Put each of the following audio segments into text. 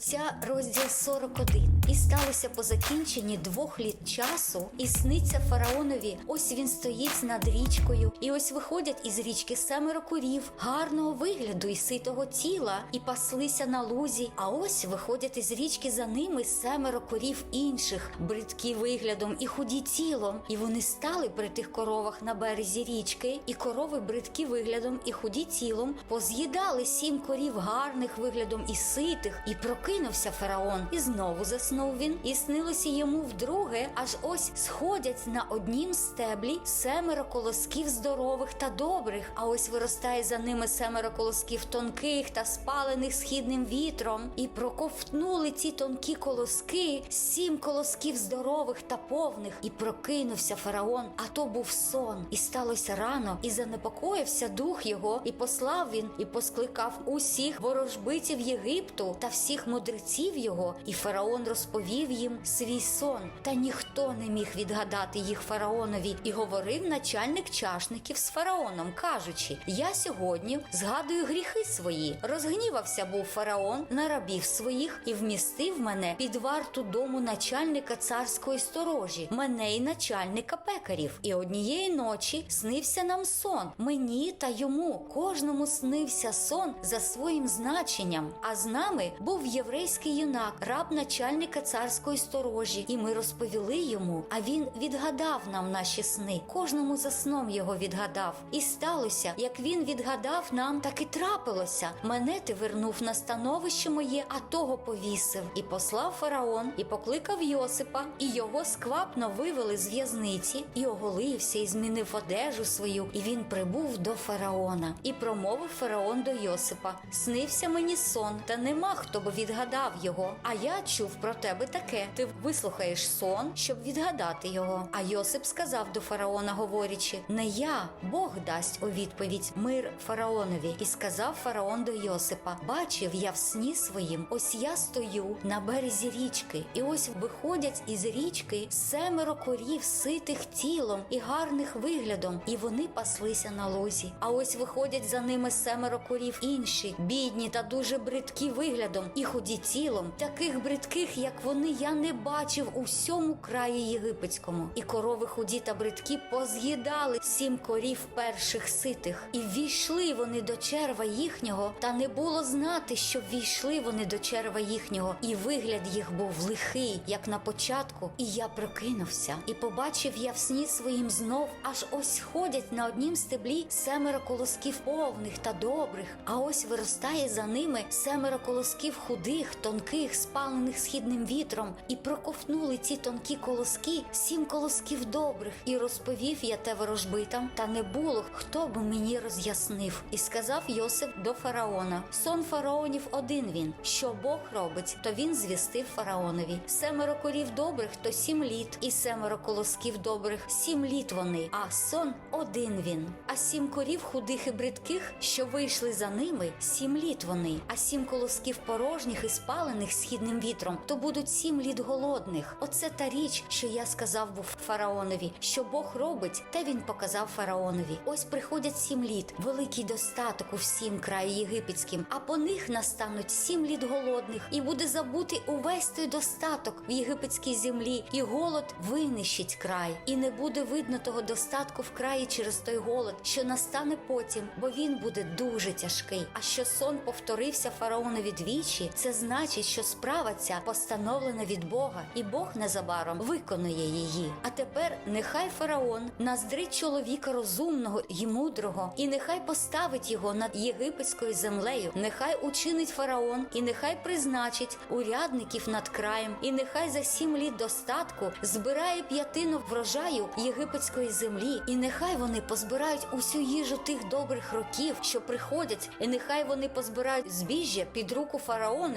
буття, розділ 41. І сталося по закінченні двох літ часу, і сниться фараонові. Ось він стоїть над річкою, і ось виходять із річки семеро курів, гарного вигляду і ситого тіла, і паслися на лузі. А ось виходять із річки за ними семеро корів інших, бридкі виглядом і худі тілом. І вони стали при тих коровах на березі річки, і корови бридкі виглядом і худі тілом поз'їдали сім корів гарних виглядом і ситих, і прокинувся фараон, і знову заснув він, і снилося йому вдруге, аж ось сходять на однім стеблі семеро колосків здорових та добрих. А ось виростає за ними семеро колосків тонких та спалених східним вітром, і проковтнули ці тонкі колоски, сім колосків здорових та повних, і прокинувся фараон. А то був сон, і сталося рано, і занепокоївся дух його, і послав він, і поскликав усіх ворожбитів Єгипту та всіх мудреців його, і фараон розповів їм свій сон. Та ніхто не міг відгадати їх фараонові, і говорив начальник чашників з фараоном, кажучи: Я сьогодні згадую гріхи свої. Розгнівався був фараон на рабів своїх і вмістив мене під варту дому начальника царської сторожі, мене і начальника пекарів. І однієї ночі снився нам сон. Мені та йому кожному снився сон за своїм значенням. А з нами був єврейський юнак, раб начальника царської сторожі, і ми розповіли йому. А він відгадав нам наші сни. Кожному за сном його відгадав. І сталося, як він відгадав нам, так і трапилося. Мене ти вернув на становище моє, а того повісив. І послав фараон, і покликав Йосипа, і його сквапно вивели з в'язниці, і оголився, і змінив одежу свою. І він прибув до фараона. І промовив фараон до Йосипа: Снився мені сон, та нема хто би відгадав його. А я чув про тебе таке. Ти вислухаєш сон, щоб відгадати його. А Йосип сказав до фараона, говорячи: Не я, Бог дасть у відповідь мир фараонові. І сказав фараон до Йосипа: Бачив я в сні своїм, ось я стою на березі річки, і ось виходять із річки семеро корів, ситих тілом і гарних виглядом, і вони паслися на лозі. А ось виходять за ними семеро корів інші, бідні та дуже бридкі виглядом і худі тілом, таких бридких, як вони, я не бачив у всьому краї єгипетському. І корови худі та бридкі поз'їдали сім корів перших ситих, і ввійшли вони до черва їхнього, та не було знати, що ввійшли вони до черва їхнього, і вигляд їх був лихий, як на початку. І я прокинувся, і побачив я в сні своїм знов, аж ось ходять на однім стеблі семеро колосків повних та добрих, а ось виростає за ними семеро колосків худих, тонких, спалених східним вітром, і проковтнули ці тонкі колоски, сім колосків добрих, і розповів я те ворожбитам, та не було хто би мені роз'яснив. І сказав Йосип до фараона: сон фараонів один він. Що Бог робить, то він звістив фараонові. Семеро корів добрих, то сім літ, і семеро колосків добрих, сім літ вони. А сон один він. А сім корів худих і бридких, що вийшли за ними, сім літ вони. А сім колосків порожніх і спалених східним вітром, то будуть сім літ голодних. Оце та річ, що я сказав був фараонові, що Бог робить, те він показав фараонові. Ось приходять сім літ, великий достаток у всім краї єгипетським, а по них настануть сім літ голодних, і буде забутий увесь той достаток в єгипетській землі, і голод винищить край, і не буде видно того достатку в краї через той голод, що настане потім, бо він буде дуже тяжкий. А що сон повторився фараонові двічі, це значить, що справа ця постановлена від Бога, і Бог незабаром виконує її. А тепер нехай фараон наздрить чоловіка розумного і мудрого, і нехай поставить його над єгипетською землею. Нехай учинить фараон, і нехай призначить урядників над краєм, і нехай за сім літ достатку збирає п'ятину врожаю єгипетської землі, і нехай вони позбирають усю їжу тих добрих років, що приходять, і нехай вони позбирають збіжжя під руку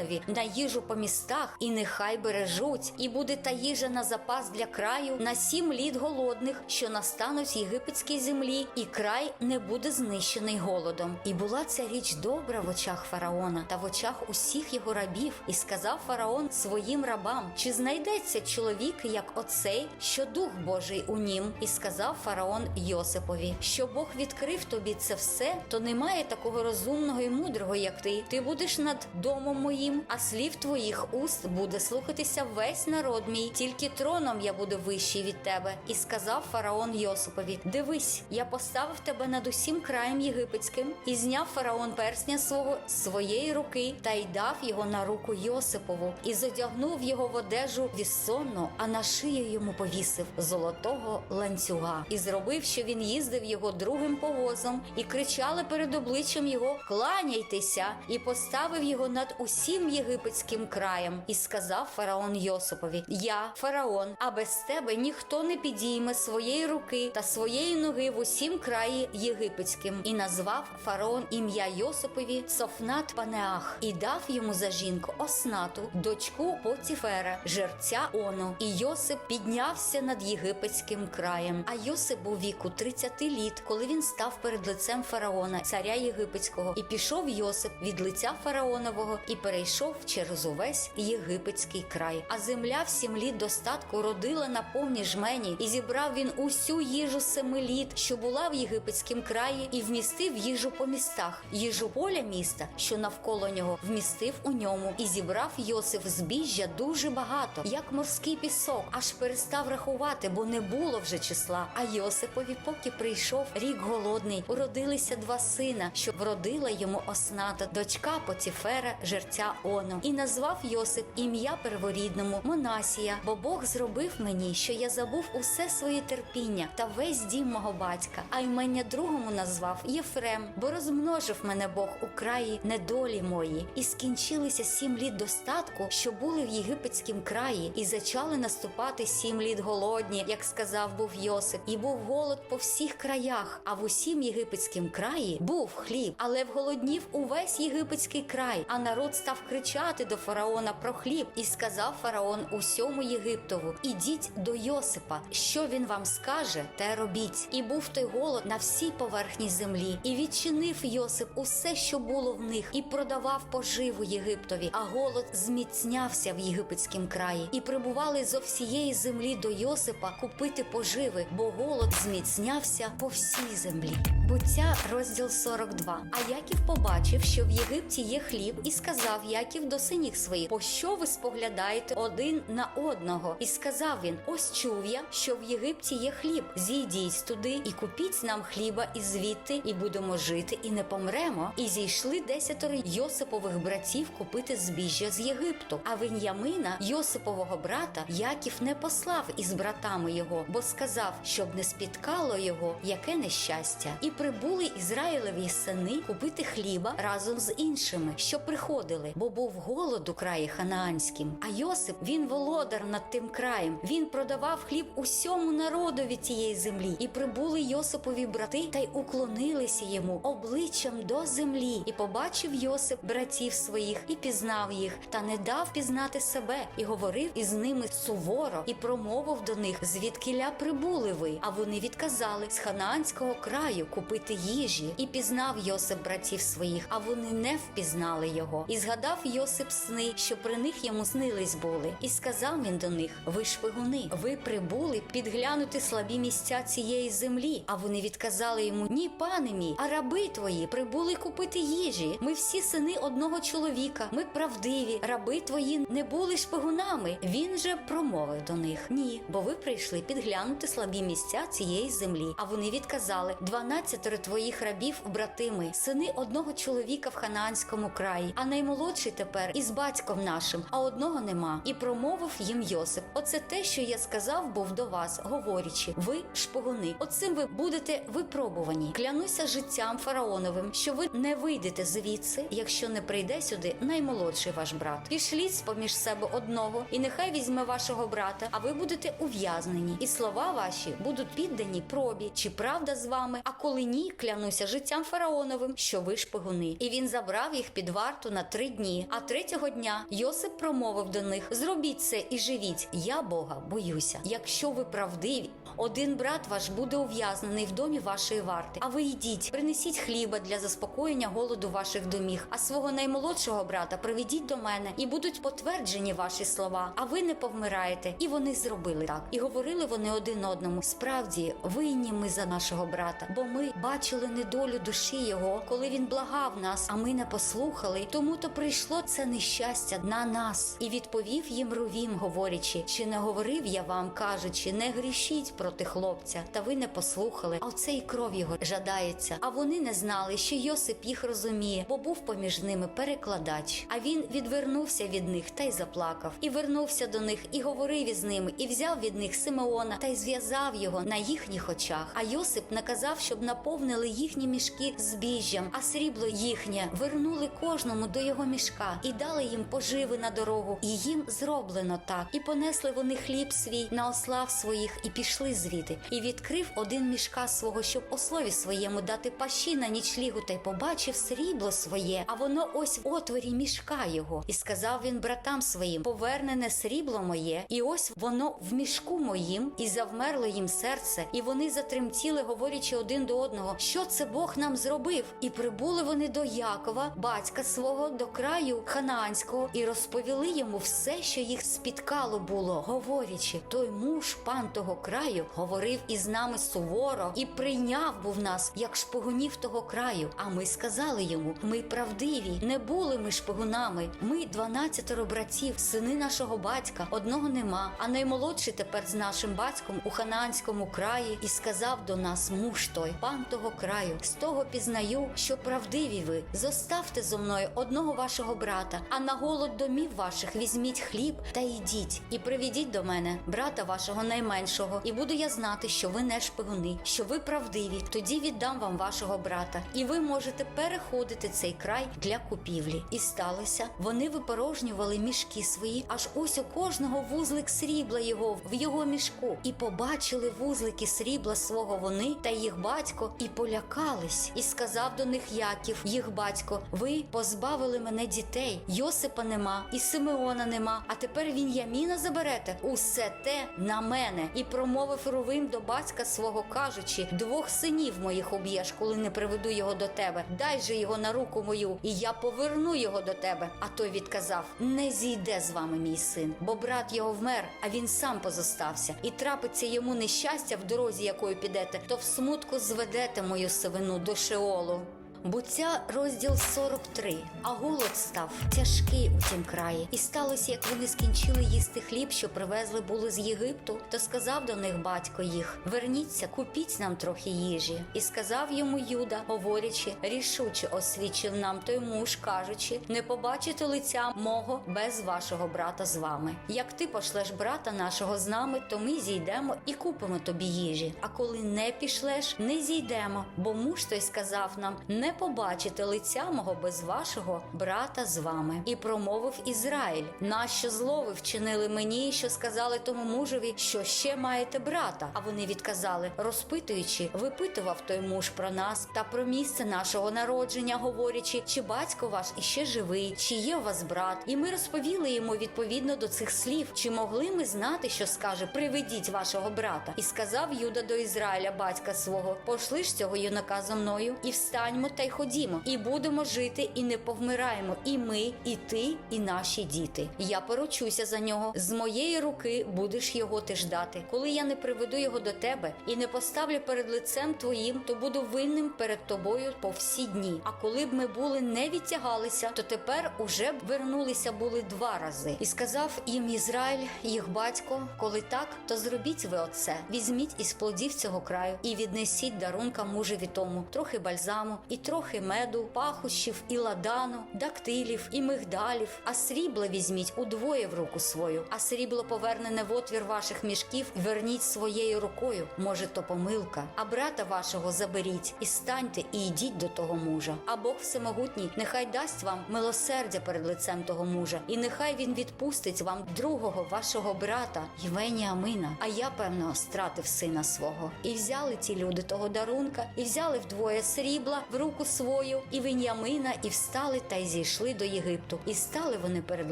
фараонові на їжу по містах, і нехай бережуть, і буде та їжа на запас для краю на сім літ голодних, що настануть єгипетській землі, і край не буде знищений голодом. І була ця річ добра в очах фараона та в очах усіх його рабів, і сказав фараон своїм рабам: чи знайдеться чоловік, як оцей, що дух Божий у нім? І сказав фараон Йосипові, що Бог відкрив тобі це все, то немає такого розумного і мудрого, як ти. Ти будеш над домом моїм твоїм, а слів твоїх уст буде слухатися весь народ мій. Тільки троном я буду вищий від тебе. І сказав фараон Йосипові: Дивись, я поставив тебе над усім краєм єгипетським, і зняв фараон персня свого з своєї руки та й дав його на руку Йосипову, і зодягнув його в одежу віссонну, а на шию йому повісив золотого ланцюга, і зробив, що він їздив його другим повозом, і кричали перед обличчям його: Кланяйтеся! І поставив його над усім єгипетським краєм, і сказав фараон Йосипові: Я фараон, а без тебе ніхто не підійме своєї руки та своєї ноги в усім краї єгипетським. І назвав фараон ім'я Йосипові Софнат Панеах, і дав йому за жінку Оснату, дочку Поціфера, жерця Ону. І Йосип піднявся над єгипетським краєм. А Йосип був віку 30 літ, коли він став перед лицем фараона, царя єгипетського, і пішов Йосип від лиця фараонового і перейшов через увесь єгипетський край. А земля в сім літ достатку родила на повні жмені, і зібрав він усю їжу семи літ, що була в єгипетськім краї, і вмістив їжу по містах. Їжу поля міста, що навколо нього, вмістив у ньому, і зібрав Йосиф збіжжя дуже багато, як морський пісок, аж перестав рахувати, бо не було вже числа. А Йосипові, поки прийшов рік голодний, уродилися два сина, що вродила йому осната, дочка Поціфера, жерця Ону, і назвав Йосип ім'я перворідному Монасія, бо Бог зробив мені, що я забув усе своє терпіння та весь дім мого батька, а імення другому назвав Єфрем, бо розмножив мене Бог у краї недолі мої, і скінчилися сім літ достатку, що були в єгипетськім краї, і зачали наступати сім літ голодні, як сказав був Йосип, і був голод по всіх краях. А в усім єгипетськім краї був хліб, але вголоднів увесь єгипетський край. А народ став кричати до фараона про хліб, і сказав фараон усьому Єгиптову: Ідіть до Йосипа, що він вам скаже, те робіть. І був той голод на всій поверхні землі, і відчинив Йосип усе, що було в них, і продавав поживу Єгиптові. А голод зміцнявся в єгипетськім краї, і прибували зо всієї землі до Йосипа купити поживи, бо голод зміцнявся по всій землі. Буття, розділ 42. А Яків побачив, що в Єгипті є хліб, і сказав Яків до синів своїх: Пощо ви споглядаєте один на одного? І сказав він: Ось чув я, що в Єгипті є хліб. Зійдіть туди і купіть нам хліба і звідти, і будемо жити, і не помремо. І зійшли десятеро Йосипових братів купити збіжжя з Єгипту. А Веньямина, Йосипового брата, Яків не послав із братами його, бо сказав, щоб не спіткало його яке нещастя. І прибули Ізраїлеві сини купити хліба разом з іншими, що приходили, бо був голод у краї ханаанським. А Йосип він володар над тим краєм. Він продавав хліб усьому народові цієї землі. І прибули Йосипові брати та й уклонилися йому обличчям до землі. І побачив Йосип братів своїх і пізнав їх, та не дав пізнати себе, і говорив із ними суворо, і промовив до них, звідкиля прибули ви. А вони відказали з ханаанського краю купити їжі. І пізнав Йосип братів своїх, а вони не впізнали його. І згадав Йосип сни, що при них йому снились були. І сказав він до них: Ви шпигуни, ви прибули підглянути слабі місця цієї землі. А вони відказали йому: Ні, пане мій, а раби твої прибули купити їжі. Ми всі сини одного чоловіка. Ми правдиві. Раби твої не були шпигунами. Він же промовив до них: Ні, бо ви прийшли підглянути слабі місця цієї землі. А вони відказали: дванадцятеро твоїх рабів, брати ми, сини одного чоловіка в ханаанському краї, а наймолодший тепер із батьком нашим, а одного нема. І промовив їм Йосип: Оце те, що я сказав, був до вас, говорячи: ви шпигуни. Оцим ви будете випробувані. Клянуся життям фараоновим, що ви не вийдете звідси, якщо не прийде сюди наймолодший ваш брат. Пішліть поміж себе одного, і нехай візьме вашого брата, а ви будете ув'язнені, і слова ваші будуть піддані пробі, чи правда з вами. А коли ні, клянуся життям фараоновим, що ви шпигуни. І він забрав їх під варту на три дні. А третього дня Йосип промовив до них: Зробіть це і живіть. Я Бога боюся. Якщо ви правдиві, один брат ваш буде ув'язнений в домі вашої варти. А ви йдіть, принесіть хліба для заспокоєння голоду ваших доміг. А свого наймолодшого брата приведіть до мене, і будуть потверджені ваші слова. А ви не повмираєте. І вони зробили так. І говорили вони один одному: справді винні ми за нашого брата, бо ми бачили недолю душі його, коли він благав нас, а ми не послухали. Тому то прийшли. Прийшло це нещастя на нас. І відповів їм Рувім, говорячи: чи не говорив я вам, кажучи, не грішіть проти хлопця, та ви не послухали. А оце і кров його жадається. А вони не знали, що Йосип їх розуміє, бо був поміж ними перекладач. А він відвернувся від них та й заплакав, і вернувся до них, і говорив із ними, і взяв від них Симеона та й зв'язав його на їхніх очах. А Йосип наказав, щоб наповнили їхні мішки збіжжям, а срібло їхнє вернули кожному до його мішка і дали їм поживи на дорогу. І їм зроблено так. І понесли вони хліб свій на ослав своїх, і пішли звідти. І відкрив один мішка свого, щоб ослові своєму дати пащі на нічлігу, та й побачив срібло своє, а воно ось в отворі мішка його. І сказав він братам своїм: повернене срібло моє, і ось воно в мішку моїм, і завмерло їм серце, і вони затремтіли, говорячи один до одного, що це Бог нам зробив. І прибули вони до Якова, батька свого, до краю ханаанського, і розповіли йому все, що їх спіткало було, говорячи, той муж, пан того краю, говорив із нами суворо і прийняв був нас, як шпигунів того краю. А ми сказали йому: ми правдиві, не були ми шпигунами. Ми дванадцятеро братів, сини нашого батька, одного нема. А наймолодший тепер з нашим батьком у ханаанському краї, і сказав до нас муж той, пан того краю, з того пізнаю, що правдиві ви. Зоставте зо мною одного вашого брата, а на голод домів ваших візьміть хліб та йдіть, і приведіть до мене брата вашого найменшого, і буду я знати, що ви не шпигуни, що ви правдиві. Тоді віддам вам вашого брата, і ви можете переходити цей край для купівлі. І сталося, вони випорожнювали мішки свої, аж ось у кожного вузлик срібла його в його мішку, і побачили вузлики срібла свого вони та їх батько, і полякались. І сказав до них Яків, їх батько: Ви позбавили мене дітей. Йосипа нема, і Симеона нема. А тепер Він'яміна заберете. Усе те на мене. І промовив Рувим до батька свого, кажучи: двох синів моїх уб'єш, коли не приведу його до тебе. Дай же його на руку мою, і я поверну його до тебе. А той відказав: Не зійде з вами мій син, бо брат його вмер, а він сам позостався. І трапиться йому нещастя в дорозі, якою підете, то в смутку зведете мою сивину до Шеолу. Буття розділ 43. А голод став тяжкий у тім краї. І сталося, як вони скінчили їсти хліб, що привезли були з Єгипту, то сказав до них батько їх: Верніться, купіть нам трохи їжі. І сказав йому Юда, говорячи, рішуче освічив нам той муж, кажучи: не побачите лиця мого без вашого брата з вами. Як ти пошлеш брата нашого з нами, то ми зійдемо і купимо тобі їжі. А коли не пішлеш, не зійдемо, бо муж той сказав нам: не побачите лиця мого без вашого брата з вами. І промовив Ізраїль: нащо зло ви вчинили мені, що сказали тому мужеві, що ще маєте брата? А вони відказали, розпитуючи, випитував той муж про нас та про місце нашого народження, говорячи, чи батько ваш іще живий, чи є у вас брат. І ми розповіли йому відповідно до цих слів, чи могли ми знати, що скаже: Приведіть вашого брата. І сказав Юда до Ізраїля, батька свого: Пошли ж цього юнака зо мною, і встаньмо та й ходімо, і будемо жити, і не повмираємо. І ми, і ти, і наші діти. Я поручуся за нього. З моєї руки будеш його ти ждати. Коли я не приведу його до тебе і не поставлю перед лицем твоїм, то буду винним перед тобою по всі дні. А коли б ми були не відтягалися, то тепер уже б вернулися були два рази. І сказав їм Ізраїль, їх батько, коли так, то зробіть ви оце. Візьміть із плодів цього краю і віднесіть дарунка мужеві тому, трохи бальзаму і трохи меду, пахощів і ладану, дактилів і мигдалів. А срібла візьміть удвоє в руку свою, а срібло повернене в отвір ваших мішків, верніть своєю рукою. Може, то помилка. А брата вашого заберіть і станьте, і йдіть до того мужа. А Бог всемогутній, нехай дасть вам милосердя перед лицем того мужа, і нехай він відпустить вам другого вашого брата, Євеніамина. А я, певно, стратив сина свого. І взяли ті люди того дарунка, і взяли вдвоє срібла в руку свою, і Веньямина, і встали та й зійшли до Єгипту. І стали вони перед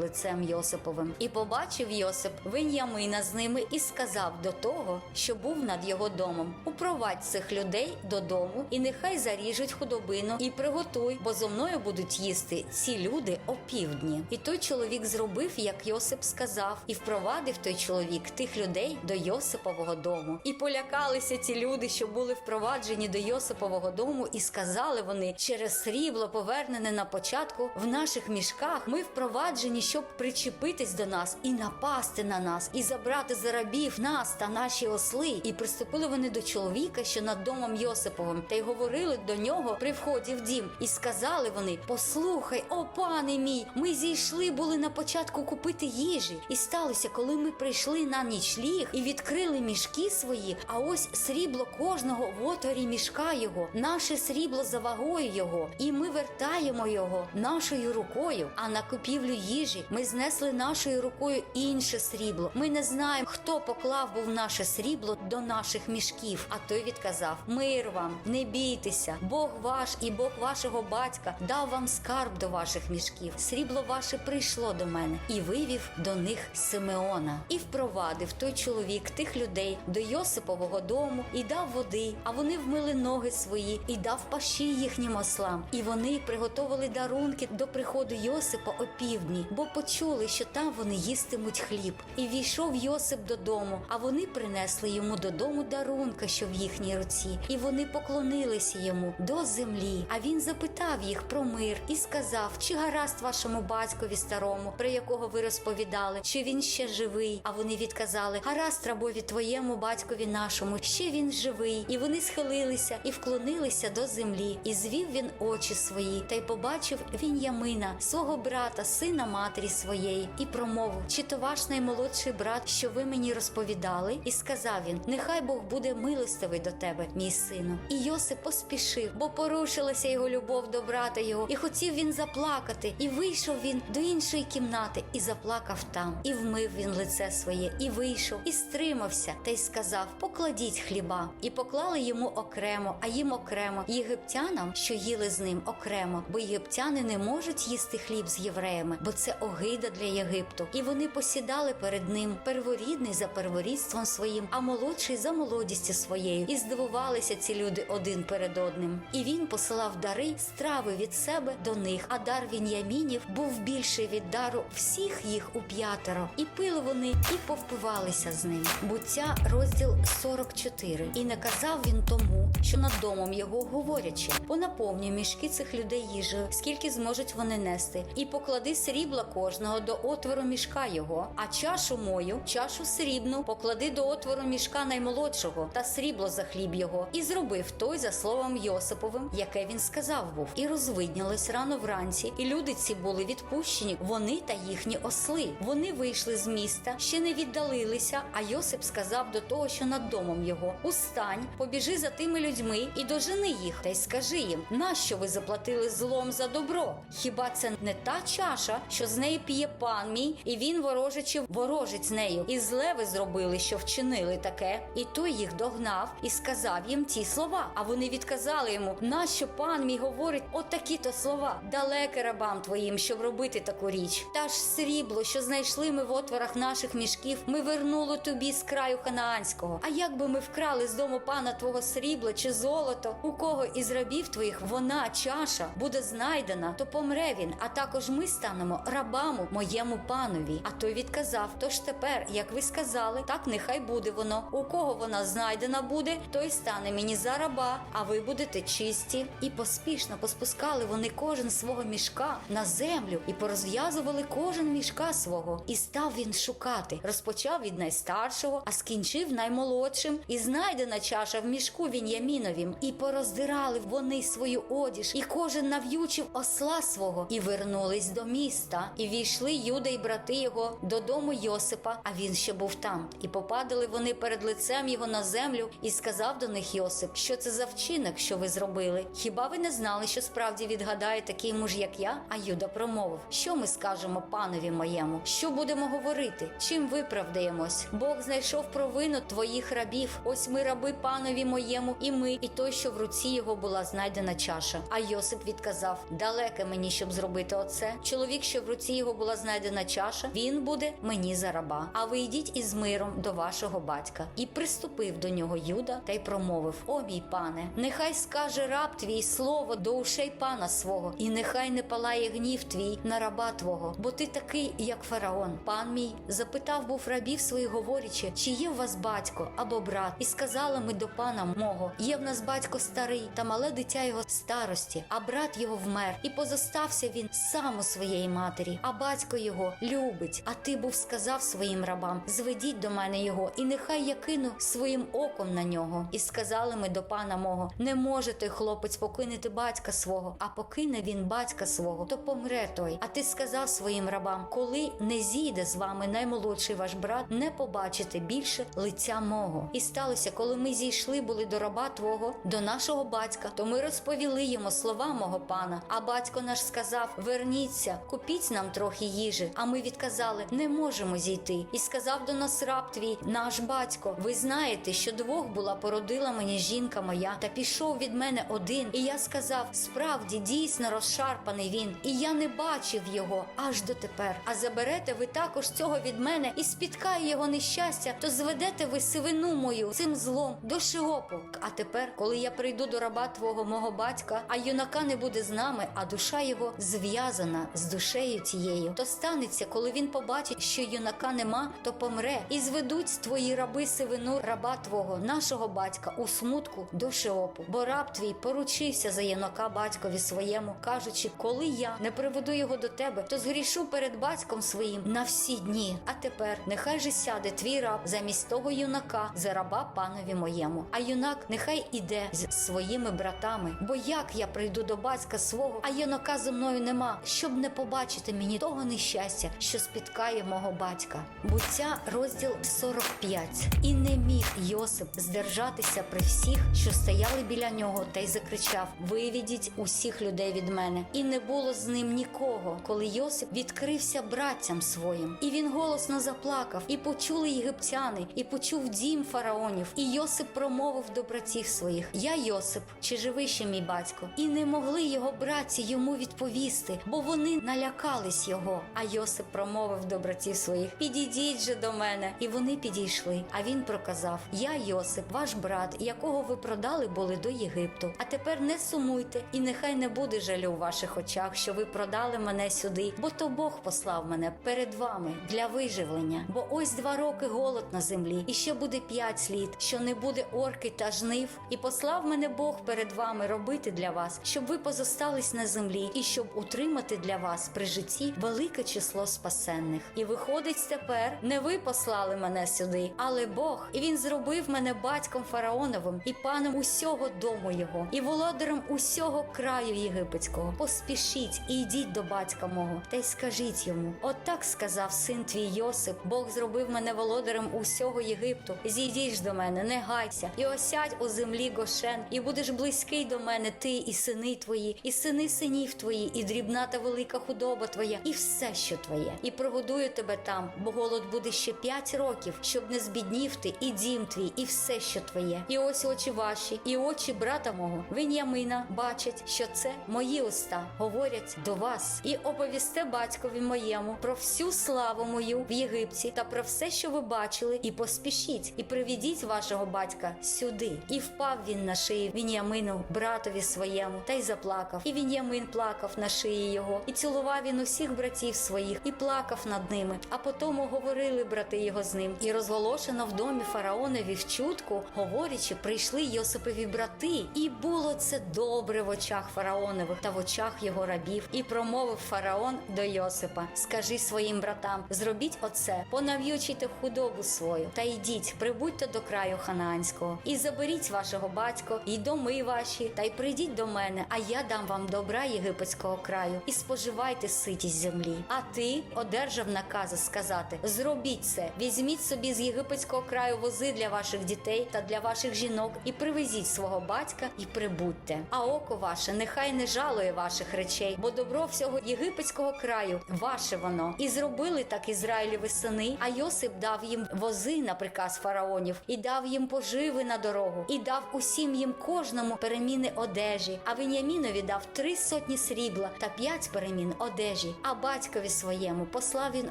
лицем Йосиповим. І побачив Йосип Веньямина з ними, і сказав до того, що був над його домом: Упровадь цих людей додому, і нехай заріжуть худобину, і приготуй, бо зо мною будуть їсти ці люди опівдні. І той чоловік зробив, як Йосип сказав, і впровадив той чоловік тих людей до Йосипового дому. І полякалися ті люди, що були впроваджені до Йосипового дому, і сказали вони. Вони через срібло, повернене на початку в наших мішках. Ми впроваджені, щоб причепитись до нас і напасти на нас, і забрати за рабів нас та наші осли. І приступили вони до чоловіка, що над домом Йосиповим, та й говорили до нього при вході в дім. І сказали вони: Послухай, о пане мій, ми зійшли були на початку купити їжі. І сталося, коли ми прийшли на нічліг і відкрили мішки свої. А ось срібло кожного в отворі мішка його, наше срібло за його, і ми вертаємо його нашою рукою. А на купівлю їжі ми знесли нашою рукою інше срібло. Ми не знаємо, хто поклав був наше срібло до наших мішків. А той відказав: Мир вам, не бійтеся, Бог ваш і Бог вашого батька дав вам скарб до ваших мішків. Срібло ваше прийшло до мене і вивів до них Симеона, і впровадив той чоловік тих людей до Йосипового дому і дав води. А вони вмили ноги свої і дав пащі їхнім ослам. І вони приготовили дарунки до приходу Йосипа о півдні, бо почули, що там вони їстимуть хліб. І війшов Йосип додому, а вони принесли йому додому дарунка, що в їхній руці, і вони поклонилися йому до землі. А він запитав їх про мир і сказав: чи гаразд вашому батькові старому, про якого ви розповідали, чи він ще живий? А вони відказали: гаразд рабові твоєму батькові нашому, ще він живий. І вони схилилися і вклонилися до землі. І звів він очі свої, та й побачив він Ямина, свого брата, сина матері своєї, і промовив: чи то ваш наймолодший брат, що ви мені розповідали? І сказав він: Нехай Бог буде милостивий до тебе, мій сину. І Йосип поспішив, бо порушилася його любов до брата його, і хотів він заплакати. І вийшов він до іншої кімнати і заплакав там. І вмив він лице своє, і вийшов, і стримався, та й сказав: Покладіть хліба, і поклали йому окремо, а їм окремо, єгиптянам, що їли з ним окремо, бо єгиптяни не можуть їсти хліб з євреями, бо це огида для Єгипту. І вони посідали перед ним перворідний за перворідством своїм, а молодший за молодістю своєю. І здивувалися ці люди один перед одним. І він посилав дари страви від себе до них. А дар Він'ямінів був більший від дару всіх їх у п'ятеро. І пили вони, і повпивалися з ним. Буття розділ 44. І не казав він тому, що над домом його говорячи, понаповнюй мішки цих людей їжею, скільки зможуть вони нести, і поклади срібла кожного до отвору мішка його, а чашу мою, чашу срібну, поклади до отвору мішка наймолодшого та срібло за хліб його, і зробив той за словом Йосиповим, яке він сказав був, і розвиднялось рано вранці, і люди ці були відпущені, вони та їхні осли. Вони вийшли з міста, ще не віддалилися. А Йосип сказав до того, що над домом його: Устань, побіжи за тими людьми і дожени їх, та й скажи їм, нащо ви заплатили злом за добро? Хіба це не та чаша, що з неї п'є пан мій, і він ворожичи ворожить з нею? І зле ви зробили, що вчинили таке. І той їх догнав і сказав їм ті слова. А вони відказали йому: нащо пан мій говорить отакі то слова? Далеке рабам твоїм, щоб робити таку річ. Та ж срібло, що знайшли ми в отворах наших мішків, ми вернули тобі з краю ханаанського. А як би ми вкрали з дому пана твого срібла чи золото, у кого із рабів твоїх вона, чаша, буде знайдена, то помре він, а також ми станемо рабами моєму панові. А той відказав: Тож тепер, як ви сказали, так нехай буде воно. У кого вона знайдена буде, той стане мені за раба, а ви будете чисті. І поспішно поспускали вони кожен свого мішка на землю і порозв'язували кожен мішка свого. І став він шукати. Розпочав від найстаршого, а скінчив наймолодшим. І знайдена чаша в мішку Він'яміновім. І пороздирали вони свою одіж, і кожен нав'ючив осла свого, і вернулись до міста. І війшли Юда й брати його додому Йосипа, а він ще був там. І попадали вони перед лицем його на землю, і сказав до них Йосип, що це за вчинок, що ви зробили. Хіба ви не знали, що справді відгадає такий муж, як я? А Юда промовив: Що ми скажемо панові моєму? Що будемо говорити? Чим виправдаємось? Бог знайшов провину твоїх рабів. Ось ми раби панові моєму, і ми, і той, що в руці його була знайдена чаша. А Йосип відказав: Далеке мені, щоб зробити оце. Чоловік, що в руці його була знайдена чаша, він буде мені за раба. А ви йдіть із миром до вашого батька. І приступив до нього Юда та й промовив: О, мій пане, нехай скаже раб твій слово до ушей пана свого, і нехай не палає гнів твій на раба твого, бо ти такий, як фараон. Пан мій запитав був рабів своїх, говорячи, чи є в вас батько або брат, і сказали ми до пана мого: Є в нас батько старий та мале дитя його старості, а брат його вмер, і позостався він сам у своєї матері. А батько його любить. А ти був сказав своїм рабам: зведіть до мене його, і нехай я кину своїм оком на нього. І сказали ми до пана мого: не може той хлопець покинути батька свого, а покине він батька свого, то помре той. А ти сказав своїм рабам: коли не зійде з вами наймолодший ваш брат, не побачите більше лиця мого. І сталося, коли ми зійшли були до раба твого, до нашого батька, то ми розповіли йому слова мого пана. А батько наш сказав: Верніться, купіть нам трохи їжі. А ми відказали: не можемо зійти. І сказав до нас раб твій, наш батько. Ви знаєте, що двох була породила мені жінка моя, та пішов від мене один. І я сказав: справді дійсно розшарпаний він, і я не бачив його аж дотепер. А заберете ви також цього від мене і спіткає його нещастя, то зведете ви сивину мою цим злом до Шиопу. А тепер, коли я прийду до раба твого мого батька, а юнака не буде з нами, а душа його зв'язана з душею тією, то станеться, коли він побачить, що юнака нема, то помре, і зведуть твої раби сивину раба твого, нашого батька, у смутку до Шиопу. Бо раб твій поручився за юнака батькові своєму, кажучи, коли я не приведу його до тебе, то згрішу перед батьком своїм на всі дні. А тепер нехай же сяде твій раб замість того юнака за раба панові моєму. А юнак нехай іде з своїми братами. Бо як я прийду до батька свого, а юнака зі мною нема, щоб не побачити мені того нещастя, що спіткає мого батька. Буття, розділ 45. І не міг Йосип здержатися при всіх, що стояли біля нього, та й закричав: Вивідіть усіх людей від мене. І не було з ним нікого, коли Йосип відкрився братцям своїм, і він голосно заплакав, і почули єгиптяни, і почув дім фараонів. І Йосип промовив до братів своїх: Я Йосип, чи живий ще мій батько? І не могли його братці йому відповісти, бо вони налякались його. А Йосип промовив до братів своїх: Підійдіть же до мене. І вони підійшли. А він проказав: Я Йосип, ваш брат, якого ви продали були до Єгипту. А тепер не сумуйте, і нехай не буде жалю у ваших очах, що ви продали мене сюди, бо то Бог послав мене перед вами для виживлення. Бо ось два роки голод на землі, і ще буде п'ять літ, що не буде орки та жнив. І послав мене Бог перед вами робити для вас, щоб ви позостались на землі, і щоб утримати для вас при житті велике число спасенних. І виходить тепер, не ви послали мене сюди, але Бог, і він зробив мене батьком фараоновим і паном усього дому його, і володарем усього краю єгипетського. Поспішіть і йдіть до батька мого, та й скажіть йому: отак сказав син твій Йосип, Бог зробив мене володарем усього Єгипту. Зійдіть ж до мене, не гайся, і осядь у землі Гошен, і будеш близький до мене, ти і сини твої, і сини синів твої, і дрібна та велика худоба твоя, і все, що твоє, і прогодую тебе там, бо голод буде ще п'ять років, щоб не збіднів ти, і дім твій, і все, що твоє. І ось очі ваші, і очі брата мого Веньямина бачать, що це мої уста говорять до вас, і оповісте батькові моєму про всю славу мою в Єгипті та про все, що ви бачили, і поспішіть, і приведіть вашого батька сюди. І впав він на шиї Він'ямину, братові своєму, та й заплакав. І Він'ямин плакав на шиї його, і цілував він усіх братів своїх, і плакав над ними. А потім говорили брати його з ним, і розголошено в домі фараонові в чутку, говорячи, прийшли Йосипові брати, і було це добре в очах фараонових та в очах його рабів. І промовив фараон до Йосипа: Скажи своїм братам, зробіть оце, понав'ючуйте худобу свою, та йдіть, прибудьте до краю ханаанського, і заберіть вашого батька, і доми ваші, та й прийдіть до мене, а я дам вам добра єгипетського краю, і споживайте ситість землі. А ти одержав накази сказати: зробіть це, візьміть собі з єгипетського краю вози для ваших дітей та для ваших жінок, і привезіть свого батька, і прибудьте. А око ваше нехай не жалує ваших речей, бо добро всього єгипетського краю ваше воно. І зробили так Ізраїлеві сини. А Йосип дав їм вози на приказ фараонів, і дав їм поживи на дорогу, і дав усім їм кожному переміни одежі. А Венямінові дав три сотні срібла та п'ять перемін одежі. А батькові своєму послав він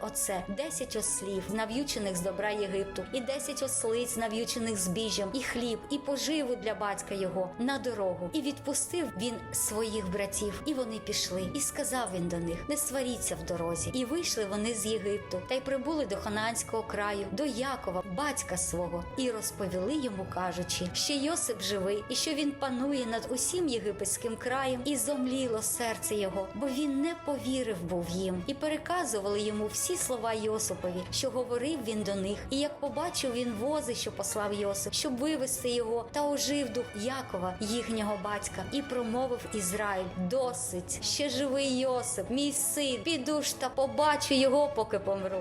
оце десять ослів, нав'ючених з добра Єгипту, і десять ослиць, нав'ючених збіжжям, і хліб, і поживу для батька його на дорогу. І відпустив він своїх братів, і вони пішли. І сказав він до них: не сваріться в дорозі. І вийшли вони з Єгипту, та й прибули до Ханаанського краю, до Якова, батька свого, і розповіли йому, кажучи, що Йосип живий і що він панує над усім єгипетським краєм, і зомліло серце його, бо він не повірив був їм, і переказували йому всі слова Йосипові, що говорив він до них. І як побачив він вози, що послав Йосип, щоб вивести його, та ожив дух Якова, їхнього батька, і промовив Ізраїль: досить, ще живий Йосип, мій син, піду ж та побачу його, поки помру.